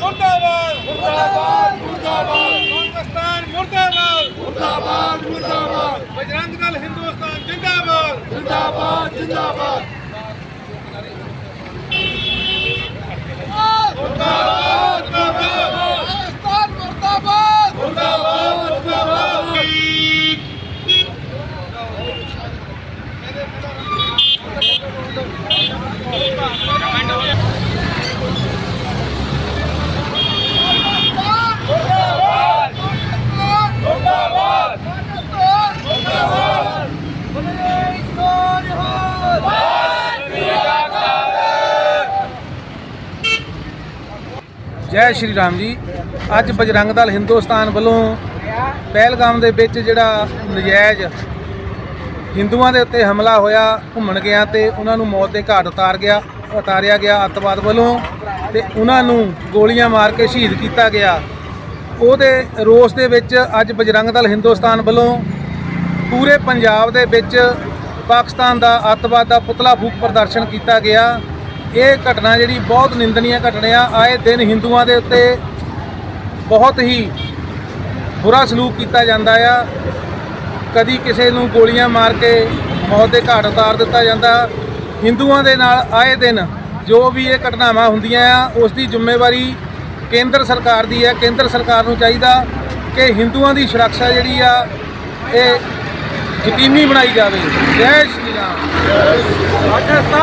ਮੁਰਦਾਬਾਦ ਮੁਰਦਾਬਾਦ ਮੁਰਦਾਬਾਦ ਪਾਕਿਸਤਾਨ ਮੁਰਦਾਬਾਦ ਮੁਰਦਾਬਾਦ ਮੁਰਦਾਬਾਦ ਬਜਰੰਗ ਦਲ ਹਿੰਦੁਸਤਾਨ ਜਿੰਦਾਬਾਦ ਜਿੰਦਾਬਾਦ ਜਿੰਦਾਬਾਦ ਜੈ ਸ਼੍ਰੀ ਰਾਮ ਜੀ। ਅੱਜ ਬਜਰੰਗ ਦਲ ਹਿੰਦੁਸਤਾਨ ਵੱਲੋਂ ਪਹਿਲਗਾਮ ਦੇ ਵਿੱਚ ਜਿਹੜਾ ਨਜਾਇਜ਼ ਹਿੰਦੂਆਂ ਦੇ ਉੱਤੇ ਹਮਲਾ ਹੋਇਆ, ਘੁੰਮਣ ਗਿਆ ਤੇ ਉਹਨਾਂ ਨੂੰ ਮੌਤ ਦੇ ਘਾਟ ਉਤਾਰ ਗਿਆ, ਉਤਾਰਿਆ ਗਿਆ ਅੱਤਵਾਦ ਵੱਲੋਂ ਤੇ ਉਹਨਾਂ ਨੂੰ ਗੋਲੀਆਂ ਮਾਰ ਕੇ ਸ਼ਹੀਦ ਕੀਤਾ ਗਿਆ। ਉਹਦੇ ਰੋਸ ਦੇ ਵਿੱਚ ਅੱਜ ਬਜਰੰਗ ਦਲ ਹਿੰਦੁਸਤਾਨ ਵੱਲੋਂ ਪੂਰੇ ਪੰਜਾਬ ਦੇ ਵਿੱਚ ਪਾਕਿਸਤਾਨ ਦਾ ਅੱਤਵਾਦ ਦਾ ਪੁਤਲਾ ਫੂਕ ਪ੍ਰਦਰਸ਼ਨ ਕੀਤਾ ਗਿਆ। ਇਹ ਘਟਨਾ ਜਿਹੜੀ ਬਹੁਤ ਨਿੰਦਨੀय ਘਟਨਾ ਆਏ ਦਿਨ ਹਿੰਦੂਆਂ ਦੇ ਉੱਤੇ ਬਹੁਤ ਹੀ ਬੁਰਾ ਸਲੂਕ ਕੀਤਾ ਜਾਂਦਾ ਆ। ਕਦੀ ਕਿਸੇ ਨੂੰ ਗੋਲੀਆਂ ਮਾਰ ਕੇ ਮੌਤ ਦੇ ਘਾਟ ਉਤਾਰ ਦਿੱਤਾ ਜਾਂਦਾ। ਹਿੰਦੂਆਂ ਦੇ ਨਾਲ ਆਏ ਦਿਨ ਜੋ ਵੀ ਇਹ ਘਟਨਾਵਾਂ ਹੁੰਦੀਆਂ ਆ, ਉਸ ਦੀ ਜ਼ਿੰਮੇਵਾਰੀ ਕੇਂਦਰ ਸਰਕਾਰ ਦੀ ਹੈ। ਕੇਂਦਰ ਸਰਕਾਰ ਨੂੰ ਚਾਹੀਦਾ ਕਿ ਹਿੰਦੂਆਂ ਦੀ ਸੁਰੱਖਿਆ ਜਿਹੜੀ ਆ, ਇਹ ਯਕੀਨੀ ਬਣਾਈ ਜਾਵੇ। ਜੈ ਸ਼੍ਰੀ ਰਾਮ। ਪਾਕਿਸਤਾਨ